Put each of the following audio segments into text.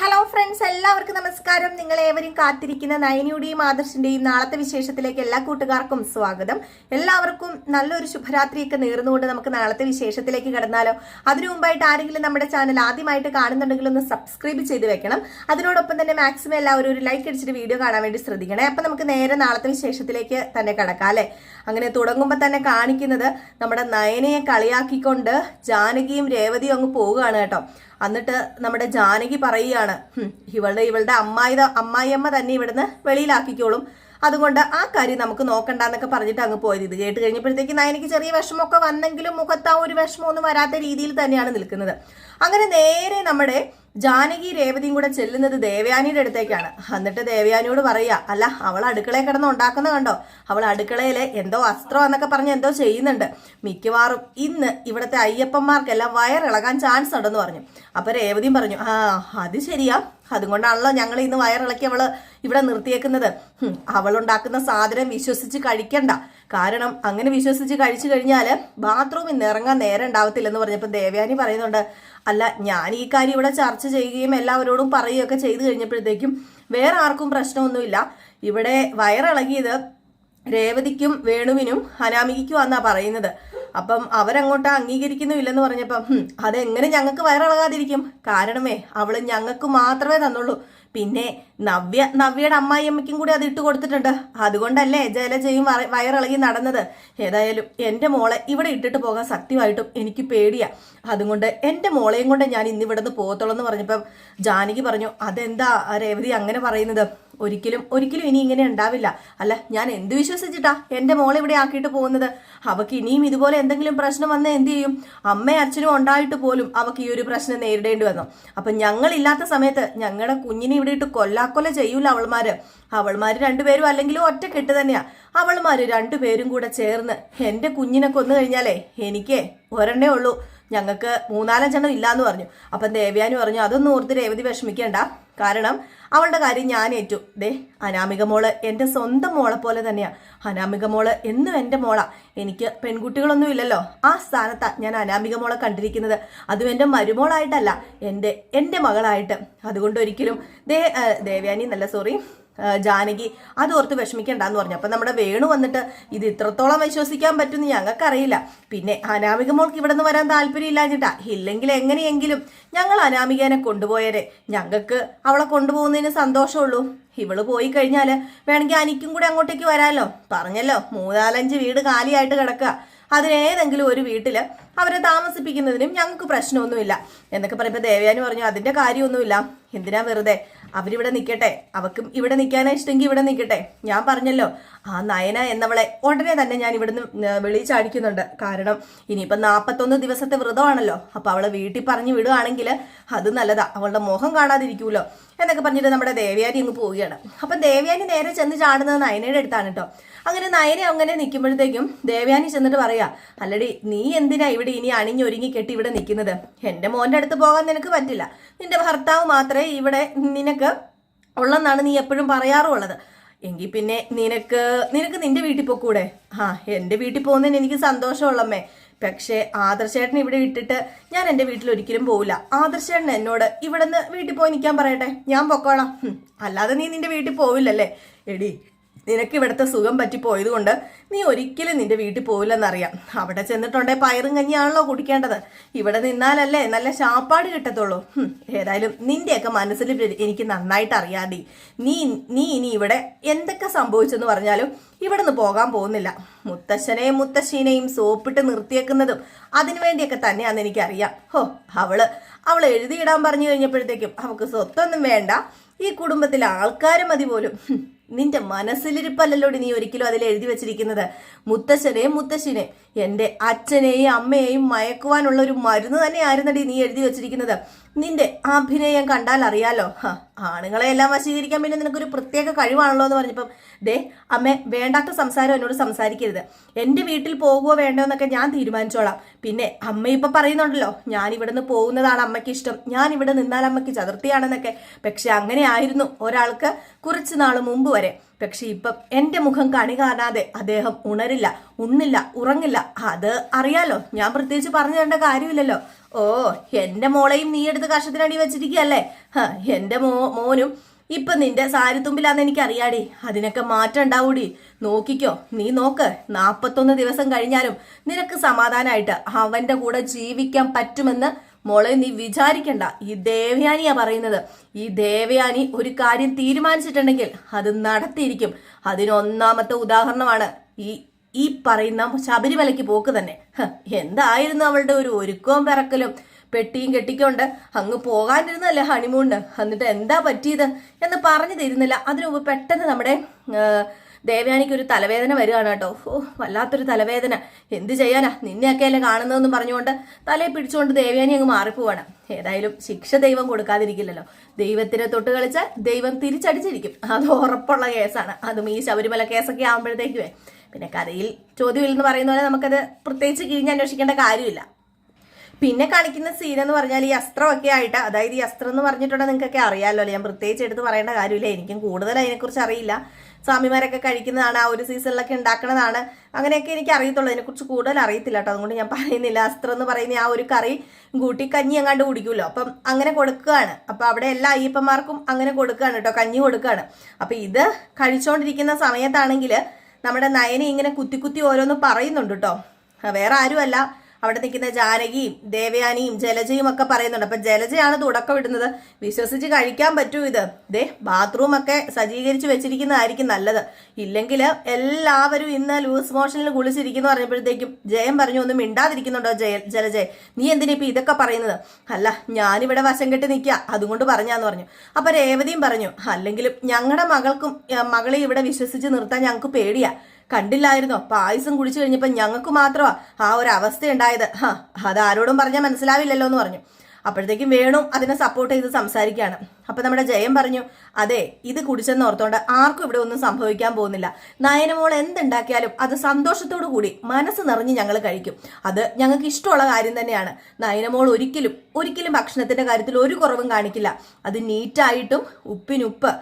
Hello friends എല്ലാവർക്കും നമസ്കാരം. നിങ്ങൾ ഏവരും കാത്തിരിക്കുന്ന നയനിയുടെയും ആദർശിന്റെയും നാളത്തെ വിശേഷത്തിലേക്ക് എല്ലാ കൂട്ടുകാർക്കും സ്വാഗതം. എല്ലാവർക്കും നല്ലൊരു ശുഭരാത്രിയൊക്കെ നേർന്നുകൊണ്ട് നമുക്ക് നാളത്തെ വിശേഷത്തിലേക്ക് കടന്നാലോ. അതിനു മുമ്പായിട്ട് ആരെങ്കിലും നമ്മുടെ ചാനൽ ആദ്യമായിട്ട് കാണുന്നുണ്ടെങ്കിൽ ഒന്ന് സബ്സ്ക്രൈബ് ചെയ്ത് വെക്കണം. അതിനോടൊപ്പം തന്നെ മാക്സിമം എല്ലാവരും ഒരു ലൈക്ക് അടിച്ചിട്ട് വീഡിയോ കാണാൻ വേണ്ടി ശ്രദ്ധിക്കണേ. അപ്പൊ നമുക്ക് നേരെ നാളത്തെ വിശേഷത്തിലേക്ക് തന്നെ കടക്കാം അല്ലെ? അങ്ങനെ തുടങ്ങുമ്പോൾ തന്നെ കാണിക്കുന്നത് നമ്മുടെ നയനയെ കളിയാക്കിക്കൊണ്ട് ജാനകിയും രേവതിയും അങ്ങ് പോവുകയാണ് കേട്ടോ. എന്നിട്ട് നമ്മുടെ ജാനകി പറയുകയാണ് ഇവളുടെ ഇവളുടെ അമ്മായി അമ്മായിയമ്മ തന്നെ ഇവിടുന്ന് വെളിയിലാക്കിക്കോളും. അതുകൊണ്ട് ആ കാര്യം നമുക്ക് നോക്കണ്ട എന്നൊക്കെ പറഞ്ഞിട്ട് അങ്ങ് പോയത്. ഇത് കേട്ട് കഴിഞ്ഞപ്പോഴത്തേക്ക് നയനിക്ക് ചെറിയ വിഷമമൊക്കെ വന്നെങ്കിലും മുഖത്ത് ആ ഒരു വിഷമമൊന്നും വരാത്ത രീതിയിൽ തന്നെയാണ് നിൽക്കുന്നത്. അങ്ങനെ നേരെ നമ്മുടെ ജാനകി രേവതിയും കൂടെ ചെല്ലുന്നത് ദേവയാനിയുടെ അടുത്തേക്കാണ്. എന്നിട്ട് ദേവയാനിയോട് പറയുക അല്ല അവൾ അടുക്കളയിൽ കിടന്ന് ഉണ്ടാക്കുന്ന കണ്ടോ? അവൾ അടുക്കളയിൽ എന്തോ അസ്ത്രം എന്നൊക്കെ പറഞ്ഞ് എന്തോ ചെയ്യുന്നുണ്ട്. മിക്കവാറും ഇന്ന് ഇവിടുത്തെ അയ്യപ്പന്മാർക്കെല്ലാം വയറിളകാൻ ചാൻസ് ഉണ്ടെന്ന് പറഞ്ഞു. അപ്പൊ രേവതിയും പറഞ്ഞു ആ അത് ശരിയാ. അതുകൊണ്ടാണല്ലോ ഞങ്ങൾ ഇന്ന് വയറിളക്കി അവൾ ഇവിടെ നിർത്തിയേക്കുന്നത്. അവൾ ഉണ്ടാക്കുന്ന സാധനം വിശ്വസിച്ച് കഴിക്കണ്ട. കാരണം അങ്ങനെ വിശ്വസിച്ച് കഴിച്ചു കഴിഞ്ഞാൽ ബാത്റൂമിൽ നിന്ന് ഇറങ്ങാൻ നേരം ഉണ്ടാവത്തില്ലെന്ന് പറഞ്ഞപ്പോൾ ദേവയാനി പറയുന്നുണ്ട് അല്ല ഞാൻ ഈ കാര്യം ഇവിടെ ചർച്ച ചെയ്യുകയും എല്ലാവരോടും പറയുകയൊക്കെ ചെയ്തു കഴിഞ്ഞപ്പോഴത്തേക്കും വേറെ ആർക്കും പ്രശ്നമൊന്നുമില്ല. ഇവിടെ വയറിളകിയത് രേവതിക്കും വേണുവിനും അനാമികയ്ക്കും എന്നാ പറയുന്നത്. അപ്പം അവരങ്ങോട്ട് അംഗീകരിക്കുന്നുമില്ലെന്ന് പറഞ്ഞപ്പം "ഹും, അതെങ്ങനെ ഞങ്ങൾക്ക് വയറിളകാതിരിക്കും? കാരണമേ അവൾ ഞങ്ങൾക്ക് മാത്രമേ തന്നുള്ളൂ. പിന്നെ നവ്യ നവ്യയുടെ അമ്മായിയമ്മയ്ക്കും കൂടി അത് ഇട്ട് കൊടുത്തിട്ടുണ്ട്. അതുകൊണ്ടല്ലേ ജലജയും വയ- വയറിളകി നടന്നത്. ഏതായാലും എന്റെ മോളെ ഇവിടെ ഇട്ടിട്ട് പോകാൻ സത്യമായിട്ടും എനിക്ക് പേടിയാ. അതുകൊണ്ട് എന്റെ മോളെയും കൊണ്ട് ഞാൻ ഇന്ന് ഇവിടെ നിന്ന് പോകത്തുള്ളൂ എന്ന് പറഞ്ഞപ്പം ജാനകി പറഞ്ഞു അതെന്താ രേവതി അങ്ങനെ പറയുന്നത്? ഒരിക്കലും ഒരിക്കലും ഇനി ഇങ്ങനെ ഉണ്ടാവില്ല. അല്ല ഞാൻ എന്ത് വിശ്വസിച്ചിട്ടാ എന്റെ മോളെ ഇവിടെ ആക്കിയിട്ട് പോകുന്നത്? അവക്ക് ഇനിയും ഇതുപോലെ എന്തെങ്കിലും പ്രശ്നം വന്നാൽ എന്ത് ചെയ്യും? അമ്മയും അച്ഛനും ഉണ്ടായിട്ട് പോലും അവക്ക് ഈ ഒരു പ്രശ്നം നേരിടേണ്ടി വന്നു. അപ്പൊ ഞങ്ങളില്ലാത്ത സമയത്ത് ഞങ്ങളുടെ കുഞ്ഞിനെ ഇവിടെ ഇട്ട് കൊല്ലാക്കൊല ചെയ്യൂല അവൾമാര്. അവൾമാര് രണ്ടുപേരും അല്ലെങ്കിലും ഒറ്റ കെട്ട് തന്നെയാ. അവൾമാര് രണ്ടുപേരും കൂടെ ചേർന്ന് എന്റെ കുഞ്ഞിനെ കൊന്നു കഴിഞ്ഞാലേ എനിക്കേ ഒരെണ്ണേ ഉള്ളൂ. ഞങ്ങൾക്ക് മൂന്നാലഞ്ചെണ്ണം ഇല്ലാന്ന് പറഞ്ഞു. അപ്പം ദേവ്യാനു പറഞ്ഞു അതൊന്നും ഓർത്ത് രേവതി വിഷമിക്കേണ്ട. കാരണം അവളുടെ കാര്യം ഞാൻ ഏറ്റു. ദേ അനാമിക മോൾ എന്റെ സ്വന്തം മോളെ പോലെ തന്നെയാണ് അനാമിക മോൾ എന്നും എന്റെ മോളാ. എനിക്ക് പെൺകുട്ടികളൊന്നും ഇല്ലല്ലോ. ആ സ്ഥാനത്താണ് ഞാൻ അനാമിക മോളെ കണ്ടിരിക്കുന്നത്. അതും എന്റെ മരുമോളായിട്ടല്ല എന്റെ എന്റെ മകളായിട്ട്. അതുകൊണ്ട് ഒരിക്കലും ദേ ദേവ്യാനി നല്ല സോറി ജാനകി അത് ഓർത്ത് വിഷമിക്കണ്ടെന്ന് പറഞ്ഞു. അപ്പം നമ്മുടെ വേണു വന്നിട്ട് ഇത് ഇത്രത്തോളം വിശ്വസിക്കാൻ പറ്റുമെന്ന് ഞങ്ങൾക്കറിയില്ല. പിന്നെ അനാമിക മോൾക്ക് ഇവിടെ നിന്ന് വരാൻ താല്പര്യം എന്നിട്ടാ ഇല്ലെങ്കിൽ എങ്ങനെയെങ്കിലും ഞങ്ങൾ അനാമികേനെ കൊണ്ടുപോയരെ. ഞങ്ങൾക്ക് അവളെ കൊണ്ടുപോകുന്നതിന് സന്തോഷമുള്ളൂ. ഇവൾ പോയി കഴിഞ്ഞാൽ വേണമെങ്കിൽ അനിക്കും കൂടെ അങ്ങോട്ടേക്ക് വരാമല്ലോ പറഞ്ഞല്ലോ മൂന്നാലഞ്ച് വീട് കാലിയായിട്ട് കിടക്കുക. അതിനേതെങ്കിലും ഒരു വീട്ടിൽ അവരെ താമസിപ്പിക്കുന്നതിനും ഞങ്ങൾക്ക് പ്രശ്നമൊന്നുമില്ല. എന്നൊക്കെ പറയുമ്പോൾ ദേവയാനി പറഞ്ഞു അതിന്റെ കാര്യമൊന്നുമില്ല. എന്തിനാ വെറുതെ അവരിവിടെ നിൽക്കട്ടെ അവക്കും ഇവിടെ നിൽക്കാനാ ഇഷ്ടമെങ്കിൽ ഇവിടെ നിൽക്കട്ടെ ഞാൻ പറഞ്ഞല്ലോ ആ നയന എന്നവളെ ഉടനെ തന്നെ ഞാൻ ഇവിടുന്ന് വെളിയിൽ ചാടിക്കുന്നുണ്ട്. കാരണം ഇനിയിപ്പം നാൽപ്പത്തൊന്ന് ദിവസത്തെ വ്രതമാണല്ലോ. അപ്പോൾ അവളെ വീട്ടിൽ പറഞ്ഞു വിടുകയാണെങ്കിൽ അത് നല്ലതാ. അവളുടെ മുഖം കാണാതിരിക്കുമല്ലോ എന്നൊക്കെ പറഞ്ഞിട്ട് നമ്മുടെ ദേവയാനി അങ്ങ് പോവുകയാണ്. അപ്പം ദേവയാനി നേരെ ചെന്ന് ചാടുന്നത് നയനയുടെ അടുത്താണ് കേട്ടോ. അങ്ങനെ നയനെ അങ്ങനെ നിൽക്കുമ്പോഴത്തേക്കും ദേവയാനി ചെന്നിട്ട് പറയാ അല്ലടി നീ എന്തിനാ ഇവിടെ ഇനി അണിഞ്ഞൊരുങ്ങി കെട്ടി ഇവിടെ നിൽക്കുന്നത്? എന്റെ മോന്റെ അടുത്ത് പോകാൻ നിനക്ക് പറ്റില്ല. നിന്റെ ഭർത്താവ് മാത്രമേ ഇവിടെ നിനക്ക് ഉള്ളെന്നാണ് നീ എപ്പോഴും പറയാറുള്ളത്. എങ്കിൽ പിന്നെ നിനക്ക് നിനക്ക് നിന്റെ വീട്ടിൽ പോക്കൂടെ? ആ എന്റെ വീട്ടിൽ പോകുന്നതിന് എനിക്ക് സന്തോഷമുള്ളമ്മേ. പക്ഷേ ആദർശേട്ടൻ ഇവിടെ ഇട്ടിട്ട് ഞാൻ എന്റെ വീട്ടിൽ ഒരിക്കലും പോവില്ല. ആദർശേട്ടൻ എന്നോട് ഇവിടെ നിന്ന് വീട്ടിൽ പോയി നിൽക്കാൻ പറയട്ടെ? ഞാൻ പൊക്കോളാം. അല്ലാതെ നീ നിന്റെ വീട്ടിൽ പോവില്ലല്ലേ? എടി നിനക്ക് ഇവിടുത്തെ സുഖം പറ്റി പോയത് കൊണ്ട് നീ ഒരിക്കലും നിന്റെ വീട്ടിൽ പോവില്ലെന്നറിയാം. അവിടെ ചെന്നിട്ടുണ്ടേ പയറും കഞ്ഞിയാണല്ലോ കുടിക്കേണ്ടത്. ഇവിടെ നിന്നാലല്ലേ നല്ല ശാപ്പാട് കിട്ടത്തുള്ളൂ. ഏതായാലും നിന്റെയൊക്കെ മനസ്സിൽ എനിക്ക് നന്നായിട്ട് അറിയാതെ നീ നീ ഇനി ഇവിടെ എന്തൊക്കെ സംഭവിച്ചെന്ന് പറഞ്ഞാലും ഇവിടെ നിന്ന് പോകാൻ പോകുന്നില്ല. മുത്തശ്ശനെയും മുത്തശ്ശീനെയും സോപ്പിട്ട് നിർത്തിയേക്കുന്നതും അതിനു വേണ്ടിയൊക്കെ തന്നെയാണെന്ന് എനിക്കറിയാം. ഹോ അവൾ അവൾ എഴുതിയിടാൻ പറഞ്ഞു കഴിഞ്ഞപ്പോഴത്തേക്കും അവൾക്ക് സ്വത്തൊന്നും വേണ്ട. ഈ കുടുംബത്തിലെ ആൾക്കാരും മതി പോലും. നിന്റെ മനസ്സിലിരിപ്പല്ലല്ലോടി നീ ഒരിക്കലും അതിൽ എഴുതി വെച്ചിരിക്കുന്നത്. മുത്തശ്ശനെയും മുത്തശ്ശിനെ എന്റെ അച്ഛനെയും അമ്മയെയും മയക്കുവാനുള്ള ഒരു മരുന്ന് തന്നെയായിരുന്നടി നീ എഴുതി വെച്ചിരിക്കുന്നത്. നിന്റെ അഭിനയം കണ്ടാൽ അറിയാലോ. ആണുങ്ങളെ എല്ലാം വശീകരിക്കാൻ പിന്നെ നിനക്കൊരു പ്രത്യേക കഴിവാണല്ലോ എന്ന് പറഞ്ഞപ്പം ദേ അമ്മ വേണ്ടാത്ത സംസാരം എന്നോട് സംസാരിക്കരുത്. എന്റെ വീട്ടിൽ പോകുമോ വേണ്ടോ എന്നൊക്കെ ഞാൻ തീരുമാനിച്ചോളാം. പിന്നെ അമ്മ ഇപ്പൊ പറയുന്നുണ്ടല്ലോ ഞാൻ ഇവിടുന്ന് പോകുന്നതാണ് അമ്മയ്ക്ക് ഇഷ്ടം. ഞാൻ ഇവിടെ നിന്നാൽ അമ്മയ്ക്ക് ചതുർത്ഥിയാണെന്നൊക്കെ. പക്ഷെ അങ്ങനെ ആയിരുന്നു ഒരാൾക്ക് കുറച്ച് നാൾ മുമ്പ് വരെ. പക്ഷെ ഇപ്പം എന്റെ മുഖം കണി കാണാതെ അദ്ദേഹം ഉണരില്ല ഉണ്ണില്ല ഉറങ്ങില്ല. അത് അറിയാലോ ഞാൻ പ്രത്യേകിച്ച് പറഞ്ഞു തരേണ്ട കാര്യമില്ലല്ലോ. ഓ എന്റെ മോളെയും നീ എടുത്ത് കഷത്തിനടി വെച്ചിരിക്കുകയല്ലേ? എന്റെ മോ മോനും ഇപ്പൊ നിന്റെ സാരിത്തുമ്പിലാന്ന് എനിക്കറിയാടി. അതിനൊക്കെ മാറ്റം ഉണ്ടാവൂടി. നോക്കിക്കോ നീ നോക്ക് നാപ്പത്തൊന്ന് ദിവസം കഴിഞ്ഞാലും നിനക്ക് സമാധാനമായിട്ട് അവന്റെ കൂടെ ജീവിക്കാൻ പറ്റുമെന്ന് മോളെ നീ വിചാരിക്കണ്ട. ഈ ദേവയാനിയാ പറയുന്നത്. ഈ ദേവയാനി ഒരു കാര്യം തീരുമാനിച്ചിട്ടുണ്ടെങ്കിൽ അത് നടത്തിയിരിക്കും. അതിനൊന്നാമത്തെ ഉദാഹരണമാണ് ഈ ഈ പറയുന്ന ശബരിമലയ്ക്ക് പോക്ക് തന്നെ. എന്തായിരുന്നു അവളുടെ ഒരു ഒരുക്കവും പിറക്കലും? പെട്ടിയും കെട്ടിക്കൊണ്ട് അങ്ങ് പോകാനിരുന്നല്ലേ ഹണിമൂണിന്? എന്നിട്ട് എന്താ പറ്റിയത്? എന്ന് പറഞ്ഞു തരുന്നില്ല. അതിനു മുമ്പ് പെട്ടെന്ന് നമ്മുടെ ദേവയാനിക്ക് ഒരു തലവേദന വരികയാണ് കേട്ടോ. ഓ വല്ലാത്തൊരു തലവേദന. എന്ത് ചെയ്യാനാ? നിന്നെയൊക്കെയല്ലേ കാണുന്നതെന്ന് പറഞ്ഞുകൊണ്ട് തലയെ പിടിച്ചുകൊണ്ട് ദേവയാനി അങ്ങ് മാറിപ്പോവാണ്. ഏതായാലും ശിക്ഷ ദൈവം കൊടുക്കാതിരിക്കില്ലല്ലോ. ദൈവത്തിനെ തൊട്ട് കളിച്ചാൽ ദൈവം തിരിച്ചടിച്ചിരിക്കും. അത് ഉറപ്പുള്ള കേസാണ്. അതും ഈ ശബരിമല കേസൊക്കെ ആകുമ്പോഴത്തേക്കുവേ പിന്നെ കഥയിൽ ചോദ്യമില്ലെന്ന് പറയുന്ന പോലെ നമുക്കത് പ്രത്യേകിച്ച് കിഴിഞ്ഞന്വേഷിക്കേണ്ട കാര്യമില്ല. പിന്നെ കാണിക്കുന്ന സീൻ എന്ന് പറഞ്ഞാൽ ഈ അസ്ത്രമൊക്കെ ആയിട്ട് അതായത് ഈ അസ്ത്രം എന്ന് പറഞ്ഞിട്ടുണ്ടെങ്കിൽ നിങ്ങൾക്കൊക്കെ അറിയാമല്ലോ? ഞാൻ പ്രത്യേകിച്ച് എടുത്ത് പറയേണ്ട കാര്യമില്ല. എനിക്കും കൂടുതൽ അതിനെക്കുറിച്ച് അറിയില്ല. സ്വാമിമാരൊക്കെ കഴിക്കുന്നതാണ് ആ ഒരു സീസണിലൊക്കെ ഉണ്ടാക്കുന്നതാണ് അങ്ങനെയൊക്കെ എനിക്ക് അറിയത്തുള്ളൂ. അതിനെക്കുറിച്ച് കൂടുതൽ അറിയത്തില്ല കേട്ടോ. അതുകൊണ്ട് ഞാൻ പറയുന്നില്ല. അസ്ത്രം എന്ന് പറയുന്ന ആ ഒരു കറി കൂട്ടി കഞ്ഞി എങ്ങാണ്ട് കുടിക്കുമല്ലോ അപ്പം അങ്ങനെ കൊടുക്കുകയാണ്. അപ്പം അവിടെ എല്ലാ അയ്യപ്പന്മാർക്കും അങ്ങനെ കൊടുക്കുകയാണ് കേട്ടോ. കഞ്ഞി കൊടുക്കുകയാണ്. അപ്പം ഇത് കഴിച്ചുകൊണ്ടിരിക്കുന്ന സമയത്താണെങ്കിൽ നമ്മുടെ നയനെ ഇങ്ങനെ കുത്തി കുത്തി ഓരോന്ന് പറയുന്നുണ്ട് കേട്ടോ. വേറെ ആരുമല്ല. അവിടെ നിൽക്കുന്ന ജാനകിയും ദേവയാനിയും ജലജയും ഒക്കെ പറയുന്നുണ്ട്. അപ്പൊ ജലജയാണ് തുടക്കം ഇടുന്നത്. വിശ്വസിച്ച് കഴിക്കാൻ പറ്റൂ ഇത്. ദേ ബാത്റൂം ഒക്കെ സജ്ജീകരിച്ച് വെച്ചിരിക്കുന്നതായിരിക്കും നല്ലത്. ഇല്ലെങ്കിൽ എല്ലാവരും ഇന്ന് ലൂസ് മോഷനിൽ കുളിച്ചിരിക്കുന്നു പറഞ്ഞപ്പോഴത്തേക്കും ജയം പറഞ്ഞു ഒന്നും മിണ്ടാതിരിക്കുന്നുണ്ടോ ജയ ജലജയ നീ എന്തിനാ ഇപ്പൊ ഇതൊക്കെ പറയുന്നത്? അല്ല ഞാനിവിടെ വശം കെട്ടി നിൽക്കുക അതുകൊണ്ട് പറഞ്ഞാന്ന് പറഞ്ഞു. അപ്പൊ രേവതിയും പറഞ്ഞു അല്ലെങ്കിലും ഞങ്ങളുടെ മകൾക്കും മകളെ ഇവിടെ വിശ്വസിച്ച് നിർത്താൻ ഞങ്ങൾക്ക് പേടിയാ. കണ്ടില്ലായിരുന്നോ. പായസം കുടിച്ചു കഴിഞ്ഞപ്പോൾ ഞങ്ങൾക്ക് മാത്രമാ ആ ഒരു അവസ്ഥ ഉണ്ടായത് ഹാ അത് ആരോടും പറഞ്ഞാൽ മനസ്സിലാവില്ലല്ലോ എന്ന് പറഞ്ഞു. അപ്പോഴത്തേക്കും വേണു അതിനെ സപ്പോർട്ട് ചെയ്ത് സംസാരിക്കുകയാണ്. അപ്പം നമ്മുടെ ജയം പറഞ്ഞു അതെ ഇത് കുടിച്ചെന്ന് ഓർത്തോണ്ട് ആർക്കും ഇവിടെ ഒന്നും സംഭവിക്കാൻ പോകുന്നില്ല. നയനമോൾ എന്തുണ്ടാക്കിയാലും അത് സന്തോഷത്തോടു കൂടി മനസ്സ് നിറഞ്ഞ് ഞങ്ങൾ കഴിക്കും. അത് ഞങ്ങൾക്ക് ഇഷ്ടമുള്ള കാര്യം തന്നെയാണ്. നയനമോൾ ഒരിക്കലും ഒരിക്കലും ഭക്ഷണത്തിന്റെ കാര്യത്തിൽ ഒരു കുറവും കാണിക്കില്ല. അത് നീറ്റായിട്ടും ഉപ്പിനുപ്പ്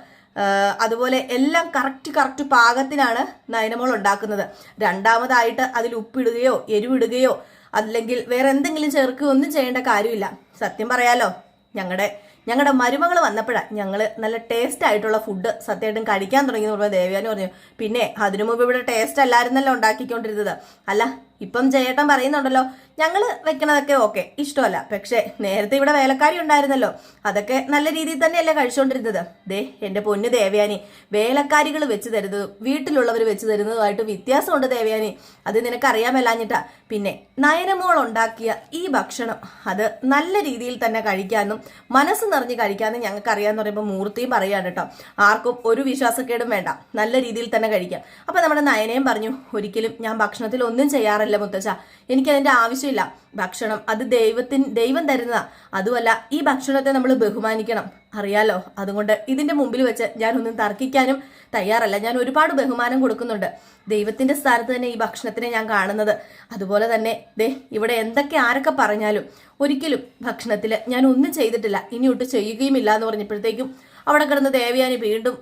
അതുപോലെ എല്ലാം കറക്റ്റ് കറക്റ്റ് പാകത്തിനാണ് നയനമോൾ ഉണ്ടാക്കുന്നത്. രണ്ടാമതായിട്ട് അതിൽ ഉപ്പിടുകയോ എരിവിടുകയോ അല്ലെങ്കിൽ വേറെ എന്തെങ്കിലും ചേർക്കുകയോ ഒന്നും ചെയ്യേണ്ട കാര്യമില്ല. സത്യം പറയാലോ ഞങ്ങളുടെ ഞങ്ങളുടെ മരുമകൾ വന്നപ്പോഴാണ് ഞങ്ങൾ നല്ല ടേസ്റ്റ് ആയിട്ടുള്ള ഫുഡ് സത്യമായിട്ടും കഴിക്കാൻ തുടങ്ങി എന്ന് പറഞ്ഞപ്പോൾ ദേവ്യാനി പറഞ്ഞു പിന്നെ അതിനു മുമ്പ് ഇവിടെ ടേസ്റ്റ് അല്ലായിരുന്നല്ലോ ഉണ്ടാക്കിക്കൊണ്ടിരുന്നത്. അല്ല ഇപ്പം ജയേട്ടൻ പറയുന്നുണ്ടല്ലോ ഞങ്ങൾ വെക്കണതൊക്കെ ഓക്കെ ഇഷ്ടമല്ല. പക്ഷേ നേരത്തെ ഇവിടെ വേലക്കാരി ഉണ്ടായിരുന്നല്ലോ. അതൊക്കെ നല്ല രീതിയിൽ തന്നെയല്ലേ കഴിച്ചുകൊണ്ടിരുന്നത് ദേ എന്റെ പൊന്നു ദേവയാനി വേലക്കാരികൾ വെച്ച് തരുന്നതും വീട്ടിലുള്ളവർ വെച്ച് തരുന്നതുമായിട്ട് വ്യത്യാസമുണ്ട് ദേവയാനി. അത് നിനക്കറിയാമല്ലാഞ്ഞിട്ടാ. പിന്നെ നയനമോൾ ഉണ്ടാക്കിയ ഈ ഭക്ഷണം അത് നല്ല രീതിയിൽ തന്നെ കഴിക്കാനും മനസ്സ് നിറഞ്ഞ് കഴിക്കാനും ഞങ്ങൾക്ക് അറിയാന്ന് പറയുമ്പോൾ മൂർത്തിയും പറയാണ് കേട്ടോ. ആർക്കും ഒരു വിശ്വാസക്കേടും വേണ്ട. നല്ല രീതിയിൽ തന്നെ കഴിക്കാം. അപ്പൊ നമ്മുടെ നയനയും പറഞ്ഞു ഒരിക്കലും ഞാൻ ഭക്ഷണത്തിൽ ഒന്നും ചെയ്യാറില്ല മുത്തച്ഛ? എനിക്കതിന്റെ ആവശ്യമില്ല. ഭക്ഷണം അത് ദൈവത്തിന് ദൈവം തരുന്നതാ. അതുമല്ല ഈ ഭക്ഷണത്തെ നമ്മൾ ബഹുമാനിക്കണം. അറിയാലോ? അതുകൊണ്ട് ഇതിന്റെ മുമ്പിൽ വെച്ച് ഞാനൊന്നും തർക്കിക്കാനും തയ്യാറല്ല. ഞാൻ ഒരുപാട് ബഹുമാനം കൊടുക്കുന്നുണ്ട്. ദൈവത്തിന്റെ സ്ഥാനത്ത് തന്നെ ഈ ഭക്ഷണത്തിനെ ഞാൻ കാണുന്നത്. അതുപോലെ തന്നെ ദേ ഇവിടെ എന്തൊക്കെ ആരൊക്കെ പറഞ്ഞാലും ഒരിക്കലും ഭക്ഷണത്തിൽ ഞാൻ ഒന്നും ചെയ്തിട്ടില്ല. ഇനി ഒട്ട് ചെയ്യുകയും ഇല്ല എന്ന് പറഞ്ഞപ്പോഴത്തേക്കും അവിടെ കിടന്ന് ദേവയാനി വീണ്ടും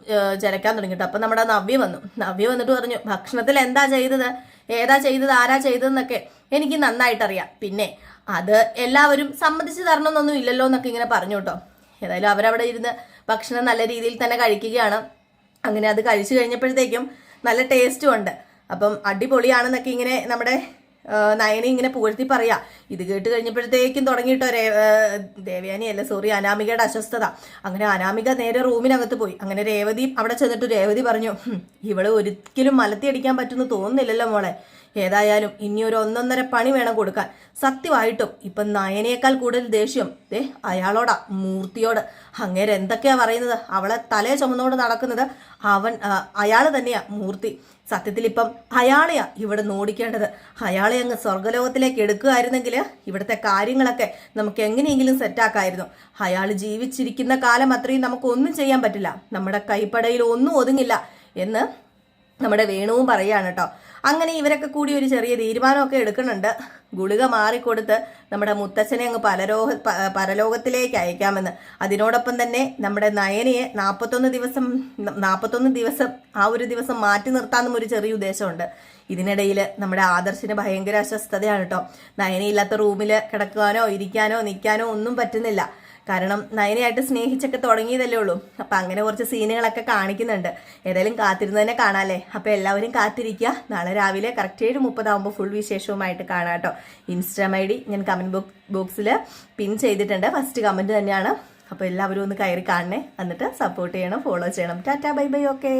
ചരക്കാൻ തുടങ്ങിയിട്ട് അപ്പൊ നമ്മുടെ നവ്യ വന്നു. നവ്യ വന്നിട്ട് പറഞ്ഞു ഭക്ഷണത്തിൽ എന്താ ചെയ്തത്? ഏതാ ചെയ്തത് ആരാ ചെയ്തതെന്നൊക്കെ എനിക്ക് നന്നായിട്ടറിയാം. പിന്നെ അത് എല്ലാവരും സമ്മതിച്ചു തരണമെന്നൊന്നും ഇല്ലല്ലോ എന്നൊക്കെ ഇങ്ങനെ പറഞ്ഞു കേട്ടോ. ഏതായാലും അവരവിടെ ഇരുന്ന് ഭക്ഷണം നല്ല രീതിയിൽ തന്നെ കഴിക്കുകയാണ്. അങ്ങനെ അത് കഴിച്ചു കഴിഞ്ഞപ്പോഴത്തേക്കും നല്ല ടേസ്റ്റും ഉണ്ട്. അപ്പം അടിപൊളിയാണെന്നൊക്കെ ഇങ്ങനെ നമ്മുടെ നയനെ ഇങ്ങനെ പുകഴ്ത്തി പറയാ. ഇത് കേട്ട് കഴിഞ്ഞപ്പോഴത്തേക്കും തുടങ്ങിയിട്ടോ രേ ദേവയാനി അല്ല സോറി അനാമികയുടെ അസ്വസ്ഥത. അങ്ങനെ അനാമിക നേരെ റൂമിനകത്ത് പോയി. അങ്ങനെ രേവതി അവിടെ ചെന്നിട്ട് രേവതി പറഞ്ഞു ഇവൾ ഒരിക്കലും മലത്തി അടിക്കാൻ പറ്റുമെന്ന് തോന്നുന്നില്ലല്ലോ മോളെ. ഏതായാലും ഇനി ഒരു ഒന്നൊന്നര പണി വേണം കൊടുക്കാൻ. സത്യമായിട്ടും ഇപ്പം നയനേക്കാൾ കൂടുതൽ ദേഷ്യം. ദേ അയാളോടാ മൂർത്തിയോട്. അങ്ങേരെന്തൊക്കെയാ പറയുന്നത്? അവളെ തലേ ചുമന്നുകൊണ്ട് നടക്കുന്നത് അവൻ അയാൾ തന്നെയാ മൂർത്തി. സത്യത്തിൽ ഇപ്പം അയാളെയാ ഇവിടെ നോടിക്കേണ്ടത്. അയാളെ അങ്ങ് സ്വർഗലോകത്തിലേക്ക് എടുക്കുകയായിരുന്നെങ്കിൽ ഇവിടുത്തെ കാര്യങ്ങളൊക്കെ നമുക്ക് എങ്ങനെയെങ്കിലും സെറ്റാക്കായിരുന്നു. അയാൾ ജീവിച്ചിരിക്കുന്ന കാലം അത്രയും നമുക്കൊന്നും ചെയ്യാൻ പറ്റില്ല. നമ്മുടെ കൈപ്പടയിൽ ഒന്നും ഒതുങ്ങില്ല എന്ന് നമ്മുടെ വേണുവും പറയാണ് കേട്ടോ. അങ്ങനെ ഇവരൊക്കെ കൂടി ഒരു ചെറിയ തീരുമാനമൊക്കെ എടുക്കുന്നുണ്ട്. ഗുളിക മാറിക്കൊടുത്ത് നമ്മുടെ മുത്തച്ഛനെ അങ്ങ് പരലോക പ- പരലോകത്തിലേക്ക് അയക്കാമെന്ന്. അതിനോടൊപ്പം തന്നെ നമ്മുടെ നയനയെ നാൽപ്പത്തൊന്ന് ദിവസം നാൽപ്പത്തൊന്ന് ദിവസം ആ ഒരു ദിവസം മാറ്റി നിർത്താമെന്നും ഒരു ചെറിയ ഉദ്ദേശമുണ്ട്. ഇതിനിടയിൽ നമ്മുടെ ആദർശിന് ഭയങ്കര അസ്വസ്ഥതയാണ് കേട്ടോ. നയനയില്ലാത്ത റൂമിൽ കിടക്കാനോ ഇരിക്കാനോ നിൽക്കാനോ ഒന്നും പറ്റുന്നില്ല. കാരണം നയനയായിട്ട് സ്നേഹിച്ചൊക്കെ തുടങ്ങിയതല്ലേ ഉള്ളൂ. അപ്പം അങ്ങനെ കുറച്ച് സീനുകളൊക്കെ കാണിക്കുന്നുണ്ട്. ഏതായാലും കാത്തിരുന്ന് തന്നെ കാണാല്ലേ? അപ്പം എല്ലാവരും കാത്തിരിക്കുക. നാളെ രാവിലെ കറക്റ്റ് ഏഴ് മുപ്പതാകുമ്പോൾ ഫുൾ വിശേഷവുമായിട്ട് കാണാം കേട്ടോ. ഇൻസ്റ്റാം ഐ ഡി ഞാൻ കമന്റ് ബോക്സിൽ പിൻ ചെയ്തിട്ടുണ്ട്. ഫസ്റ്റ് കമന്റ് തന്നെയാണ്. അപ്പോൾ എല്ലാവരും ഒന്ന് കയറി കാണണേ. എന്നിട്ട് സപ്പോർട്ട് ചെയ്യണം ഫോളോ ചെയ്യണം. Tata bye bye okay